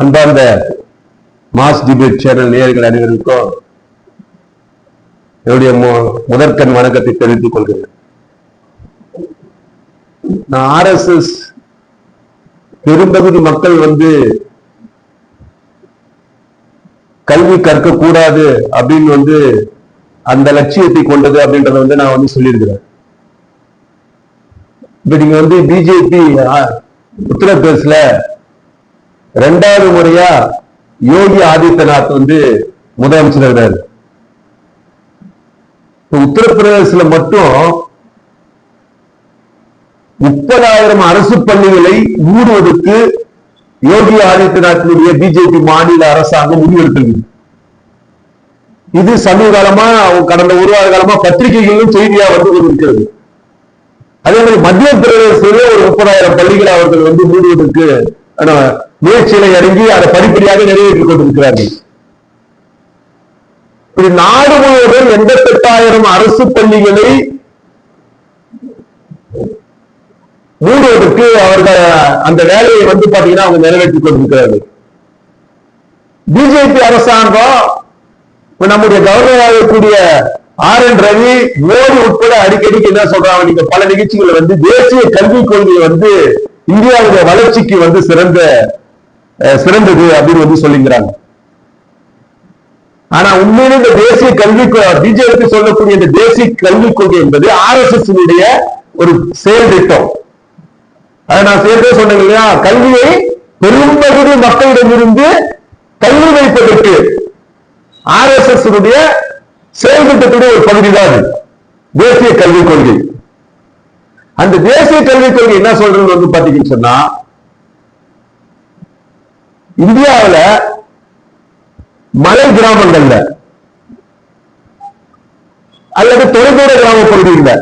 அன்பார்ந்த mass debate channel நேயர்கள் அனைவருக்கும் என்னுடைய முதற்கண் வணக்கத்தை தெரிவித்துக் கொள்கிறேன். நான் ஆர்எஸ்எஸ் பெரும்பகுதி மக்கள் வந்து கல்வி கற்க கூடாது அப்படின்னு வந்து அந்த லட்சியத்தை கொண்டது அப்படின்றத வந்து நான் வந்து சொல்லியிருக்கிறேன். இப்ப நீங்க வந்து பிஜேபி உத்தரப்பிரதேசல ரெண்டாவது முறையா யோகி ஆதித்யநாத் வந்து முதலமைச்சர் இருக்கிறாரு உத்தரப்பிரதேசல மட்டும் முப்பதாயிரம் அரசு பள்ளிகளை மூடுவதற்கு யோகி ஆதித்யநாத்தினுடைய பிஜேபி மாநில அரசாங்கம் முடிவெடுத்திருக்கு. இது சமீப காலமா கடந்த ஒரு வார காலமா பத்திரிகைகளிலும் செய்தியா வந்து கொண்டிருக்கிறது. அதே மாதிரி மத்திய பிரதேசத்திலே ஒரு முப்பதாயிரம் பள்ளிகளை அவர்கள் வந்து மூடுவதற்கு முயற்சியில இறங்கி அதை படிப்படியாக நிறைவேற்றிக் கொண்டிருக்கிறார்கள். இப்படி நாடு முழுவதும் எண்பத்தெட்டாயிரம் அரசு பள்ளிகளை மூடுவதற்கு அவர்கள் அந்த வேலையை வந்து பாத்தீங்கன்னா அவங்க நிறைவேற்றிக் கொண்டிருக்கிறார்கள். பிஜேபி அரசாங்கம் நம்முடைய கவர்னர் ஆகக்கூடிய ஆர் என் ரவி மோடி உட்பட அடிக்கடிக்கு என்ன சொல்றாங்க? நீங்க பல நிகழ்ச்சிகளை வந்து தேசிய கல்விக் கொள்கையை வந்து இந்தியாவுடைய வளர்ச்சிக்கு வந்து சிறந்த அஹ், சிறந்தது அப்படின்னு வந்து சொல்லிக்கிறாங்க ஆனா உண்மையிலே இந்த தேசிய கல்வி பிஜேபி சொல்லக்கூடிய இந்த தேசிய கல்விக் கொள்கை என்பது ஆர் எஸ் எஸ் ஒரு செயல் திட்டம் அதை நான் சேர்த்தே சொன்னேன் இல்லையா? கல்வியை பெரும்பகுதி மக்களிடமிருந்து கல்வி வைப்பதற்கு ஆர் எஸ் எஸ் செயல் திட்டத்துடைய ஒரு பகுதி தான் தேசிய கல்விக் கொள்கை. அந்த தேசிய கல்விக் கொள்கை என்ன சொல்றது வந்து பாத்தீங்கன்னு சொன்னா இந்தியாவுல மலை கிராமங்கள்ல அல்லது தொலைதூர கிராம பகுதியில்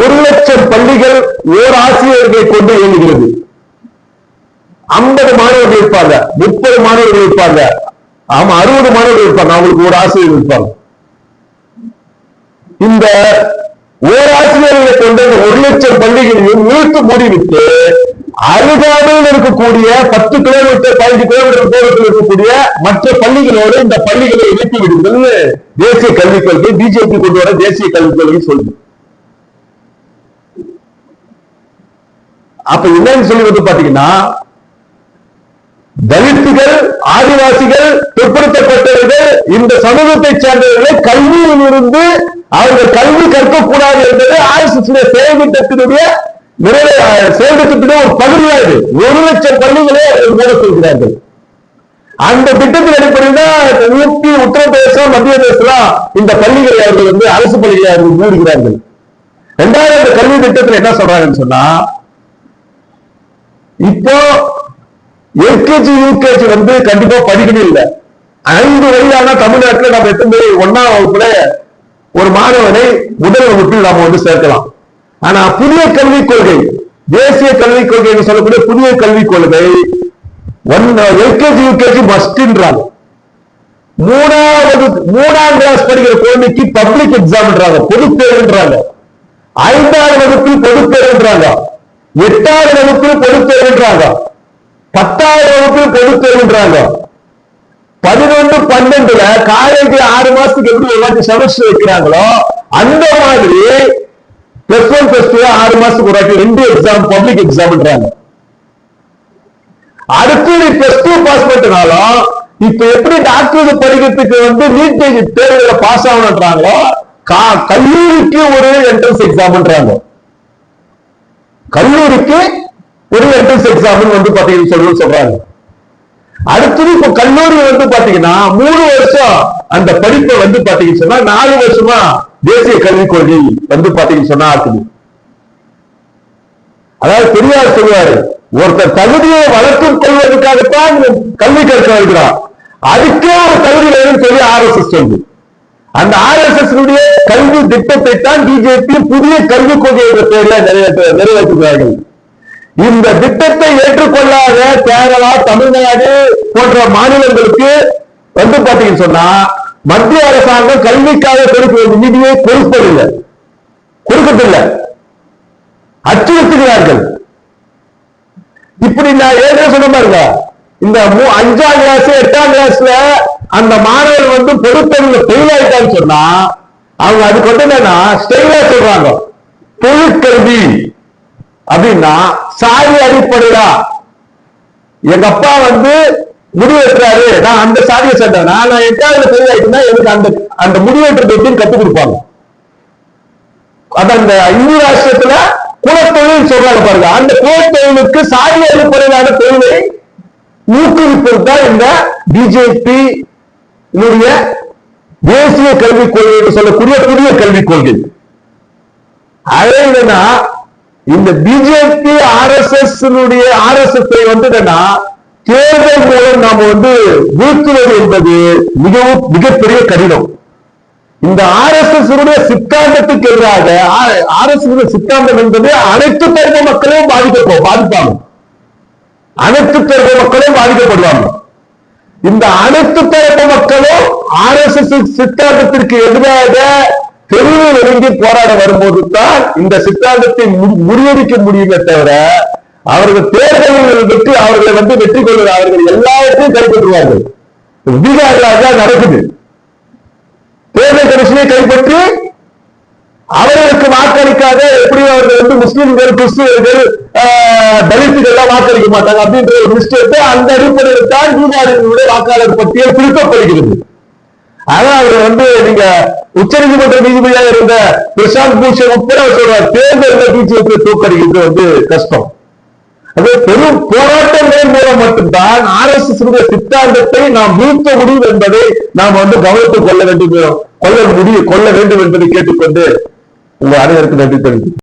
ஒரு லட்சம் பள்ளிகள் ஓர் ஆசிரியர்களை கொண்டு இயங்குகிறது. ஐம்பது மாணவர்கள் இருப்பாங்க முப்பது மாணவர்கள் இருப்பாங்க ஆமா அறுபது மாணவர்கள் இருப்பாங்க அவங்களுக்கு ஒரு ஆசிரியர் இருப்பாங்க. இந்த ஓராசிரியர்களை கொண்ட இந்த ஒரு லட்சம் பள்ளிகளையும் இழுத்து மூடிவிட்டு அருகாமையில் இருக்கக்கூடிய பத்து கிலோமீட்டர் பதினஞ்சு கிலோமீட்டர் தூரத்தில் இருக்கக்கூடிய மற்ற பள்ளிகளோடு இந்த பள்ளிகளை இணைத்து விடுங்கள். தேசிய கல்விக் கொள்கை பிஜேபி கொண்டு வர தேசிய கல்விக் கொள்கை சொல்லுது அப்ப என்னன்னு சொல்லி வந்து பாத்தீங்கன்னா தலித்துகள் ஆதிவாசிகள் பிற்படுத்தப்பட்டவர்கள் இந்த சமூகத்தை சேர்ந்தவர்களை கல்வியில் இருந்து அவர்கள் கல்வி கற்கக்கூடாது என்பது ஆர்எஸ்எஸ் செயல்திட்டத்தினுடைய நிறைவே செயல்திட்டத்தினுடைய ஒரு பகுதியா இது. ஒரு லட்சம் பள்ளிகளே அவர்கள் மூட சொல்கிறார்கள் அந்த திட்டத்தின் அடிப்படையில் தான் யூபி உத்தரப்பிரதேசம் மத்திய பிரதேசம் இந்த பள்ளிகளை அவர்கள் வந்து அரசு பள்ளிகளை அவர்கள் மூடுகிறார்கள். இரண்டாயிரம் கல்வி திட்டத்தில் என்ன சொல்றாங்கன்னு சொன்னா இப்போ எல்கேஜி யூகேஜி வந்து கண்டிப்பா படிக்கணும் இல்லை. ஐந்து வயதான தமிழ்நாட்டில் நம்ம எத்தனை பேர் ஒன்னாம் வகுப்புல ஒரு மாணவனை முதல் வகுப்பில் நாம வந்து சேர்க்கலாம். ஆனா புதிய கல்விக் கொள்கை தேசிய கல்விக் கொள்கை என்று சொல்லக்கூடிய புதிய கல்விக் கொள்கை ஒன் எல்கேஜி யூகேஜி மஸ்ட்ன்றாங்க மூணாவது மூணாம் கிளாஸ் படிக்கிற குழந்தைக்கு பப்ளிக் எக்ஸாம்ன்றாங்க பொது தேர்வுன்றாங்க ஐந்தாவது வகுப்பில் பொது தேர்வுன்றாங்க எட்டாவது வகுப்பில் பொது தேர்வுன்றாங்க பத்தாவது வகுப்பில் பொது தேர்வுன்றாங்க பதினொன்று பன்னெண்டுல காலேஜ் ஆறு மாசத்துக்கு எப்படி எல்லாத்தையும் செமஸ்டர் வைக்கிறாங்களோ அந்த மாதிரி பிளஸ் ஒன் பிளஸ் டூ ஆறு மாசத்துக்கு ஒரு வாட்டி ரெண்டு எக்ஸாம் பப்ளிக் எக்ஸாம்ன்றாங்க அடுத்து நீ பிளஸ் டூ பாஸ் பண்ணிட்டனாலும் இப்ப எப்படி டாக்டர் படிக்கிறதுக்கு வந்து நீட் தேர்வுல பாஸ் ஆகணுன்றாங்களோ கா- கல்லூரிக்கு ஒரு என்ட்ரன்ஸ் எக்ஸாம்ன்றாங்க கல்லூரிக்கு ஒரு என்ட்ரன்ஸ் எக்ஸாம் வந்து பாத்தீங்கன்னு சொல்றாங்க. அடுத்தது இப்ப கல்லூரி வந்து பாத்தீங்கன்னா மூணு வருஷம் அந்த படிப்பை வந்து பாத்தீங்கன்னு சொன்னா நாலு வருஷமா தேசிய கல்விக் கொள்கை வந்து பாத்தீங்கன்னு சொன்னா ஆக்குது. அதாவது பெரியார் சொல்லுவாரு ஒருத்தர் தகுதியை வளர்த்துக் கொள்வதற்காகத்தான் கல்வி கற்க வருகிறார். அதுக்கே ஒரு தகுதி வேணும்னு சொல்லி ஆர்எஸ்எஸ் சொல்லுது. அந்த ஆர்எஸ்எஸ் கல்வி திட்டத்தை தான் பிஜேபி புதிய கல்விக் கொள்கை என்ற பெயர்ல நிறைவேற்ற நிறைவேற்றுகிறார்கள். இந்த திட்டத்தை ஏற்றுக்கொள்ளாத கேரளா தமிழ்நாடு போன்ற மாநிலங்களுக்கு வந்து பாத்தீங்கன்னு சொன்னா மத்திய அரசாங்கம் கல்விக்காக கொடுக்க வேண்டிய நிதியை கொடுப்பதில்லை. கொடுக்கத்தில்லை அச்சுறுத்துகிறார்கள். இப்படி நான் ஏற்கனவே சொன்ன பாருங்க இந்த மூ- அஞ்சாம் கிளாஸ் எட்டாம் கிளாஸ்ல அந்த மாணவர் வந்து பொதுத்தமிழ்ல ஃபெயில் ஆயிட்டான்னு சொன்னா அவங்க அதுக்கு வந்து என்னன்னா ஸ்டெயிலா சொல்றாங்க. தொழிற்கல்வி அப்படின்னா சாதி அடிப்படையா எங்க அப்பா வந்து முடிவெட்டுறாரு நான் அந்த சாதியை சேர்ந்தேன் நான் எட்டாவது ஃபெயில் ஆயிட்டுனா எனக்கு அந்த அந்த முடிவெட்டுறது எப்படின்னு கத்துக் கொடுப்பாங்க. அது அந்த இந்து ராஷ்டிரத்துல குலத்தொழில் சொல்றாங்க பாருங்க. அந்த குலத்தொழிலுக்கு சாதி அடிப்படையிலான தொழிலை ஊக்குவிப்பது தான் இந்த பிஜேபி தேசிய கல்விக் கொள்கை என்று சொல்லக்கூடிய புதிய கல்விக் கொள்கை. அதே என்னன்னா இந்த BJP R S S R S S வந்து என்னன்னா தேர்தல் மூலம் நாம வந்து வீழ்த்துவது என்பது மிகவும் மிகப்பெரிய கடினம். இந்த ஆர் எஸ் எஸ் சித்தாந்தத்துக்கு எதிராக ஆர் எஸ் எஸ் சித்தாந்தம் என்பது அனைத்து தரப்பு மக்களையும் பாதிக்கப்போ பாதிப்பாங்க அனைத்து தரப்பு மக்களும் பாதிக்கப்படுவாங்க. இந்த அனைத்து தரப்பு மக்களும் ஆர் எஸ் எஸ் சித்தாந்தத்திற்கு எதிராக தெருவில் இறங்கி போராட வரும்போது தான் இந்த சித்தாந்தத்தை முறியடிக்க முடியுமே தவிர அவர்கள் தேர்தலில் வெற்றி அவர்களை வந்து வெற்றி கொள்வது அவர்கள் எல்லாவற்றையும் கைப்பற்றுவார்கள் பீகார்ல அதான் நடக்குது. தேர்தல் கமிஷனை கைப்பற்றி அவர்களுக்கு வாக்களிக்காத எப்படி அவர்கள் வந்து முஸ்லிம்கள் கிறிஸ்துவர்கள் ஆஹ், தலித்துகள் எல்லாம் வாக்களிக்க மாட்டாங்க. அப்படின்ற ஒரு லிஸ்ட் அந்த அடிப்படையில் தான் பீகாரினுடைய வாக்காளர் பட்டியல் பிரிக்கப்படுகிறது. ஆனா அவர் வந்து நீங்க உச்சநீதிமன்ற நீதிபதியாக இருந்த பிரசாந்த் பூஷன் உட்பட சொல்றார் தேர்தல் பிஜேபி தூக்கடிக்கிறது வந்து கஷ்டம். அதே பெரும் போராட்டங்கள் மூலம் மட்டும்தான் ஆர் எஸ் எஸ் சித்தாந்தத்தை நாம் மீட்க முடியும் என்பதை நாம் வந்து கவனித்துக் கொள்ள வேண்டும் கொள்ள முடியும் கொள்ள வேண்டும் என்பதை கேட்டுக்கொண்டு உங்கள் அனைவருக்கும் நன்றி தெரிவித்து